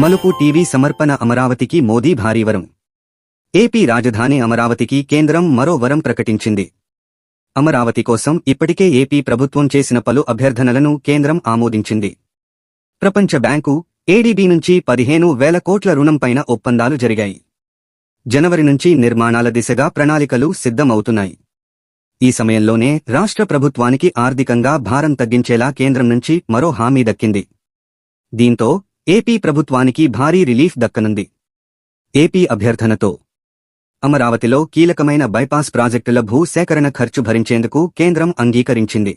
మలుపు టీవీ సమర్పణ అమరావతికి మోదీ భారీ వరం. ఏపీ రాజధాని అమరావతికి కేంద్రం మరో వరం ప్రకటించింది. అమరావతి కోసం ఇప్పటికే ఏపీ ప్రభుత్వం చేసిన పలు అభ్యర్థనలను కేంద్రం ఆమోదించింది. ప్రపంచ బ్యాంకు ఏడీబీ నుంచి పదిహేను వేల కోట్ల రుణంపైన ఒప్పందాలు జరిగాయి. జనవరి నుంచి నిర్మాణాల దిశగా ప్రణాళికలు సిద్ధమవుతున్నాయి. ఈ సమయంలోనే రాష్ట్ర ప్రభుత్వానికి ఆర్థికంగా భారం తగ్గించేలా కేంద్రం నుంచి మరో హామీ దక్కింది. దీంతో ఏపీ ప్రభుత్వానికి భారీ రిలీఫ్ దక్కనుంది. ఏపీ అభ్యర్థనతో అమరావతిలో కీలకమైన బైపాస్ ప్రాజెక్టుల భూ సేకరణ ఖర్చు భరించేందుకు కేంద్రం అంగీకరించింది.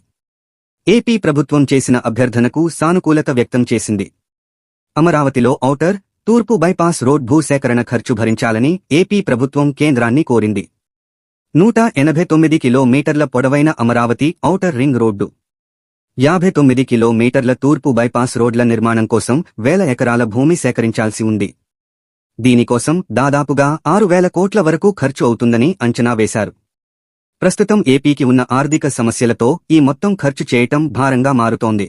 ఏపీ ప్రభుత్వం చేసిన అభ్యర్థనకు సానుకూలత వ్యక్తం చేసింది. అమరావతిలో ఔటర్ తూర్పు బైపాస్ రోడ్ భూ సేకరణ ఖర్చు భరించాలని ఏపీ ప్రభుత్వం కేంద్రాన్ని కోరింది. నూట ఎనభై తొమ్మిది కిలోమీటర్ల పొడవైన అమరావతి ఔటర్ రింగ్ రోడ్డు యాభై తొమ్మిది కిలోమీటర్ల తూర్పు బైపాస్ రోడ్ల నిర్మాణం కోసం వేల ఎకరాల భూమి సేకరించాల్సి ఉంది. దీనికోసం దాదాపుగా ఆరు వేల కోట్ల వరకు ఖర్చు అవుతుందని అంచనా వేశారు. ప్రస్తుతం ఏపీకి ఉన్న ఆర్థిక సమస్యలతో ఈ మొత్తం ఖర్చు చేయటం భారంగా మారుతోంది.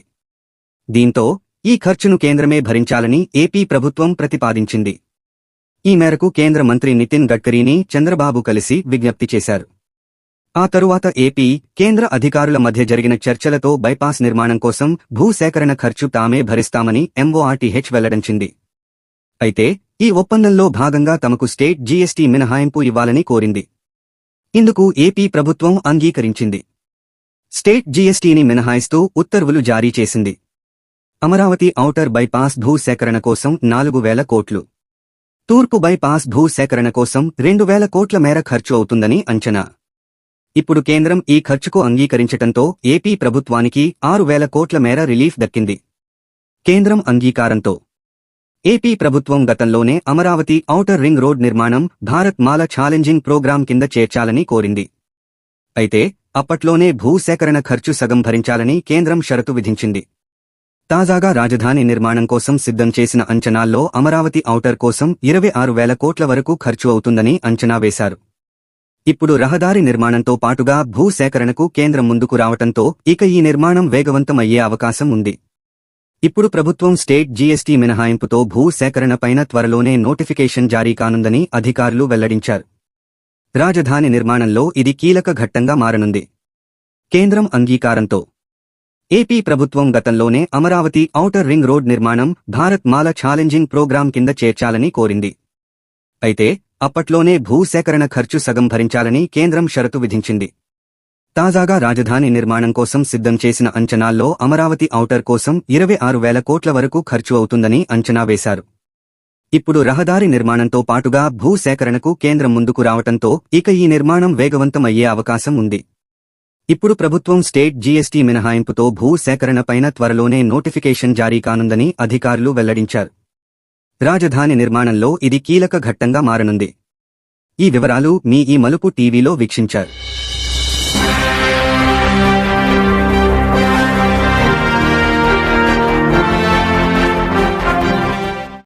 దీంతో ఈ ఖర్చును కేంద్రమే భరించాలని ఏపీ ప్రభుత్వం ప్రతిపాదించింది. ఈ మేరకు కేంద్ర మంత్రి నితిన్ గడ్కరీని చంద్రబాబు కలిసి విజ్ఞప్తి చేశారు. ఆ తరువాత ఏపీ కేంద్ర అధికారుల మధ్య జరిగిన చర్చలతో బైపాస్ నిర్మాణం కోసం భూ సేకరణ ఖర్చు తామే భరిస్తామని ఎంఓఆర్టీహెచ్ వెల్లడించింది. అయితే ఈ ఒప్పందంలో భాగంగా తమకు స్టేట్ జీఎస్టీ మినహాయింపు ఇవ్వాలని కోరింది. ఇందుకు ఏపీ ప్రభుత్వం అంగీకరించింది. స్టేట్ జీఎస్టీని మినహాయిస్తూ ఉత్తర్వులు జారీ చేసింది. అమరావతి ఔటర్ బైపాస్ భూ సేకరణ కోసం నాలుగు వేల కోట్లు. తూర్పు బైపాస్ భూ సేకరణ కోసం రెండు వేల కోట్ల మేర ఖర్చు అవుతుందని అంచనా. ఇప్పుడు కేంద్రం ఈ ఖర్చుకు అంగీకరించటంతో ఏపీ ప్రభుత్వానికి ఆరు వేల కోట్ల మేర రిలీఫ్ దక్కింది. కేంద్రం అంగీకారంతో. ఏపీ ప్రభుత్వం గతంలోనే అమరావతి ఔటర్ రింగ్ రోడ్ నిర్మాణం భారత్ మాల ఛాలెంజింగ్ ప్రోగ్రాం కింద చేర్చాలని కోరింది. అయితే అప్పట్లోనే భూసేకరణ ఖర్చు సగం భరించాలని కేంద్రం షరతు విధించింది. తాజాగా రాజధాని నిర్మాణం కోసం సిద్ధం చేసిన అంచనాల్లో అమరావతి ఔటర్ కోసం ఇరవై ఆరు వేల కోట్ల వరకు ఖర్చు అవుతుందని అంచనా వేశారు. ఇప్పుడు రహదారి నిర్మాణంతో పాటుగా భూ సేకరణకు కేంద్రం ముందుకు రావటంతో ఇక ఈ నిర్మాణం వేగవంతమయ్యే అవకాశం ఉంది. ఇప్పుడు ప్రభుత్వం స్టేట్ జీఎస్టీ మినహాయింపుతో భూసేకరణపైన త్వరలోనే నోటిఫికేషన్ జారీ కానుందని అధికారులు వెల్లడించారు. రాజధాని నిర్మాణంలో ఇది కీలక ఘట్టంగా మారనుంది. కేంద్రం అంగీకారంతో ఏపీ ప్రభుత్వం గతంలోనే అమరావతి ఔటర్ రింగ్ రోడ్ నిర్మాణం భారత్ మాల ఛాలెంజింగ్ ప్రోగ్రాం కింద చేర్చాలని కోరింది. అయితే అప్పట్లోనే భూసేకరణ ఖర్చు సగం భరించాలని కేంద్రం షరతు విధించింది. తాజాగా రాజధాని నిర్మాణం కోసం సిద్ధం చేసిన అంచనాల్లో అమరావతి ఔటర్ కోసం ఇరవై ఆరు వేల కోట్ల వరకు ఖర్చు అవుతుందని అంచనా వేశారు. ఇప్పుడు రహదారి నిర్మాణంతో పాటుగా భూసేకరణకు కేంద్రం ముందుకు రావటంతో ఇక ఈ నిర్మాణం వేగవంతం అయ్యే అవకాశం ఉంది. ఇప్పుడు ప్రభుత్వం స్టేట్ జీఎస్టీ మినహాయింపుతో భూ సేకరణపైన త్వరలోనే నోటిఫికేషన్ జారీ కానుందని అధికారులు వెల్లడించారు. రాజధాని నిర్మాణంలో ఇది కీలక ఘట్టంగా మారనుంది. ఈ వివరాలు మీ ఈ మలుపు టీవీలో వీక్షించారు.